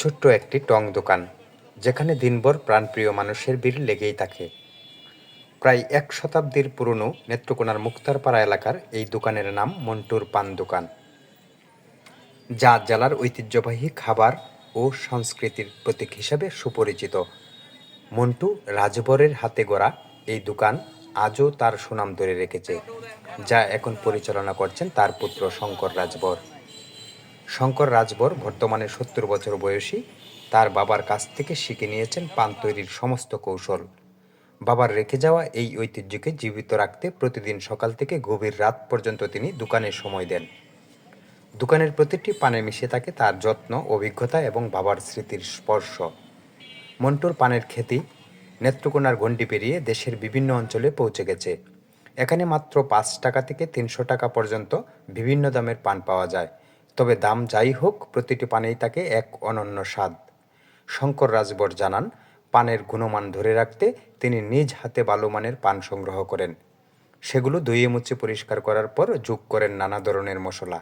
ছোট্ট একটি টং দোকান, যেখানে দিনভর প্রাণপ্রিয় মানুষের ভিড় লেগেই থাকে। প্রায় এক শতাব্দীর পুরনো নেত্রকোনার মুক্তারপাড়া এলাকার এই দোকানের নাম মন্টুর পান দোকান। যা জেলার ঐতিহ্যবাহী খাবার ও সংস্কৃতির প্রতীক হিসাবে সুপরিচিত। মন্টু রাজবরের হাতে গড়া এই দোকান আজও তার সুনাম ধরে রেখেছে, যা এখন পরিচালনা করছেন তার পুত্র শঙ্কর রাজবর। শঙ্কর রাজবর বর্তমানে সত্তর বছর বয়সী। তার বাবার কাছ থেকে শিখে নিয়েছেন পান তৈরির সমস্ত কৌশল। বাবার রেখে যাওয়া এই ঐতিহ্যকে জীবিত রাখতে প্রতিদিন সকাল থেকে গভীর রাত পর্যন্ত তিনি দোকানে সময় দেন। দোকানের প্রতিটি পানে মিশে থাকে তার যত্ন, অভিজ্ঞতা এবং বাবার স্মৃতির স্পর্শ। মন্টুর পানের খ্যাতি নেত্রকোনার গণ্ডি পেরিয়ে দেশের বিভিন্ন অঞ্চলে পৌঁছে গেছে। এখানে মাত্র পাঁচ টাকা থেকে তিনশো টাকা পর্যন্ত বিভিন্ন দামের পান পাওয়া যায়। তবে দাম যাই হোক, প্রতিটি পানেই তাকে এক অনন্য স্বাদ। শঙ্কর রাজবর জানান, পানের গুণমান ধরে রাখতে তিনি নিজ হাতে ভালো মানের পান সংগ্রহ করেন। সেগুলো ধুয়ে মুছে পরিষ্কার করার পর যোগ করেন নানা ধরনের মশলা।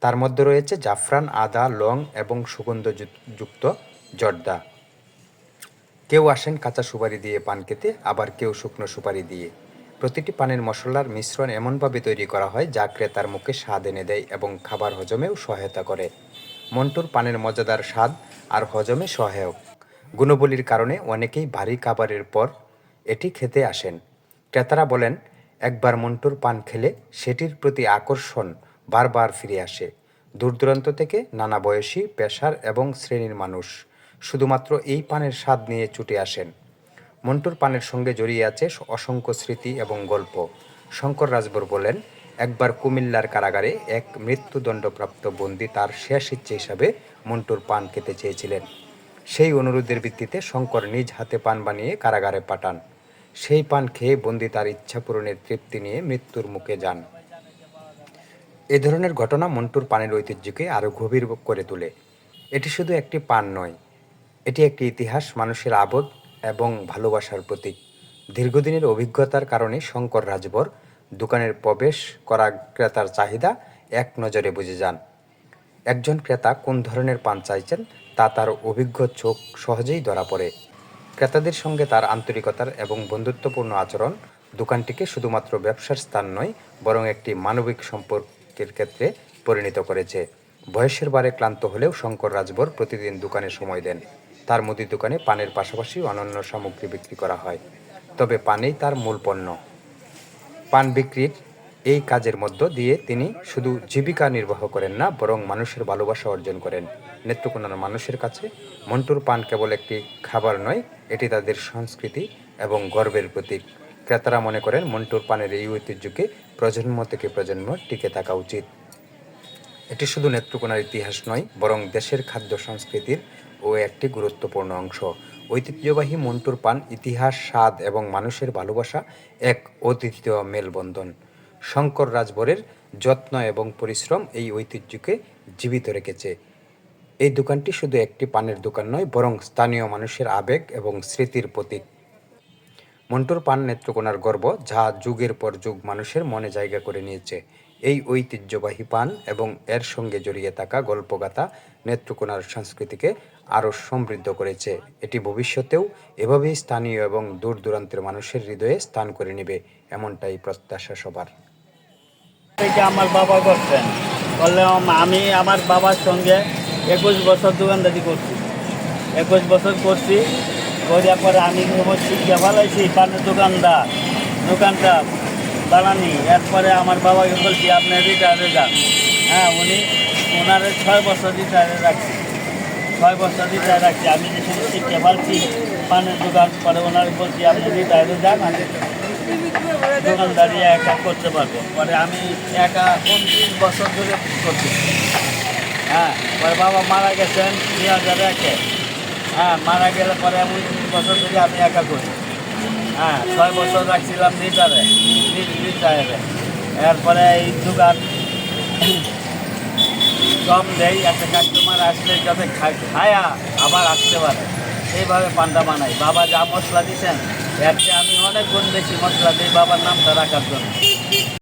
তার মধ্যে রয়েছে জাফরান, আদা, লং এবং সুগন্ধ সুগন্ধযুক্ত জর্দা। কেউ আসেন কাঁচা সুপারি দিয়ে পান খেতে, আবার কেউ শুকনো সুপারি দিয়ে। প্রতিটি পানের মশলার মিশ্রণ এমনভাবে তৈরি করা হয় যা ক্রেতার মুখে স্বাদ এনে দেয় এবং খাবার হজমেও সহায়তা করে। মন্টুর পানের মজাদার স্বাদ আর হজমে সহায়ক। গুণবলীর কারণে অনেকেই ভারী খাবারের পর এটি খেতে আসেন। ক্রেতারা বলেন, একবার মন্টুর পান খেলে সেটির প্রতি আকর্ষণ বারবার ফিরে আসে। দূর দূরান্ত থেকে নানা বয়সী, পেশার এবং শ্রেণির মানুষ শুধুমাত্র এই পানের স্বাদ নিয়ে ছুটে আসেন। মন্টুর পানের সঙ্গে জড়িয়ে আছে অসংখ্য স্মৃতি এবং গল্প। শঙ্কর রাজবর বলেন, একবার কুমিল্লার কারাগারে এক মৃত্যুদণ্ডপ্রাপ্ত বন্দী তার শেষ ইচ্ছে হিসাবে মন্টুর পান খেতে চেয়েছিলেন। সেই অনুরোধের ভিত্তিতে শঙ্কর নিজ হাতে পান বানিয়ে কারাগারে পাঠান। সেই পান খেয়ে বন্দী তার ইচ্ছা পূরণের তৃপ্তি নিয়ে মৃত্যুর মুখে যান। এ ধরনের ঘটনা মন্টুর পানের ঐতিহ্যকে আরও গভীর করে তোলে। এটি শুধু একটি পান নয়, এটি একটি ইতিহাস, মানুষের আবেগ এবং ভালোবাসার প্রতীক। দীর্ঘদিনের অভিজ্ঞতার কারণে শঙ্কর রাজবর দোকানের প্রবেশ করা ক্রেতার চাহিদা এক নজরে বুঝে যান। একজন ক্রেতা কোন ধরনের পান চাইছেন তা তার অভিজ্ঞ চোখ সহজেই ধরা পড়ে। ক্রেতাদের সঙ্গে তার আন্তরিকতার এবং বন্ধুত্বপূর্ণ আচরণ দোকানটিকে শুধুমাত্র ব্যবসার স্থান নয়, বরং একটি মানবিক সম্পর্কের ক্ষেত্রে পরিণত করেছে। বয়সের বারে ক্লান্ত হলেও শঙ্কর রাজবর প্রতিদিন দোকানে সময় দেন। তার মুদি দোকানে পানের পাশাপাশি অন্যান্য সামগ্রী বিক্রি করা হয়। তবে পানেই তার মূল পণ্য। পান বিক্রির এই কাজের মধ্য দিয়ে তিনি শুধু জীবিকা নির্বাহ করেন না, বরং মানুষের ভালোবাসা অর্জন করেন। নেত্রকোনার মানুষের কাছে মন্টুর পান কেবল একটি খাবার নয়, এটি তাদের সংস্কৃতি এবং গর্বের প্রতীক। ক্রেতারা মনে করেন মন্টুর পানের এই ঐতিহ্যকে প্রজন্ম থেকে প্রজন্ম টিকে থাকা উচিত। এটি শুধু নেত্রকোনার ইতিহাস নয়, বরং দেশের খাদ্য সংস্কৃতির ও একটি গুরুত্বপূর্ণ অংশ। ঐতিহ্যবাহী মন্টুর পান ইতিহাস, স্বাদ এবং মানুষের ভালোবাসা এক অদ্বিতীয় মেলবন্ধন। শঙ্কর রাজবরের যত্ন এবং পরিশ্রম এই ঐতিহ্যকে জীবিত রেখেছে। এই দোকানটি শুধু একটি পানের দোকান নয়, বরং স্থানীয় মানুষের আবেগ এবং স্মৃতির প্রতীক। মন্টুর পান নেত্রকোনার গর্ব, যা যুগের পর যুগ মানুষের মনে জায়গা করে নিয়েছে। এই ঐতিহ্যবাহী পান এবং এর সঙ্গে জড়িয়ে থাকা গল্পগাথা, নেত্রকোনার সংস্কৃতিকে আরও সমৃদ্ধ করেছে। এটি ভবিষ্যতেও এভাবেই স্থানীয় এবং দূর দূরান্তের মানুষের হৃদয়ে স্থান করে নেবে, এমনটাই প্রত্যাশা সবার। থেকে আমার বাবা করতেন করলে আম- আমি আমার বাবার সঙ্গে একুশ বছর দোকানদারি করছি। একুশ বছর করছি করার পরে আমি শিক্ষা ফেলাইছি পানের দোকানদার দোকানটা বানানি এরপরে আমার বাবাকে বলছি, আপনি রিটায়ারে যান। হ্যাঁ উনি ওনারে ছয় বছর রিটায়ারে রাখছি। ছয় বছর রিটায়ার রাখছি। আমি যে শুধু শিক্ষা ফেলছি পানের দোকান পরে ওনারে বলছি, আপনি রিটায়ারে যান, আমি দোকানদারি একা করতে পারব। পরে আমি একা উনত্রিশ বছর ধরে করছি? হ্যাঁ পরে বাবা মারা গেছেন দুই হাজার একে। হ্যাঁ মারা গেলে পরে উনত্রিশ বছর ধরে আমি একা করি। হ্যাঁ ছয় বছর রাখছিলাম লিটারে এরপরে এই দোকান কম দেয় একটা কাস্টমার আসলে যাতে খায় আবার আসতে পারে। এইভাবে পান্ডা বানাই। বাবা যা মশলা দিচ্ছেন এর আমি অনেক গুণ বেশি মশলা দিই, বাবার নামটা রাখার জন্য।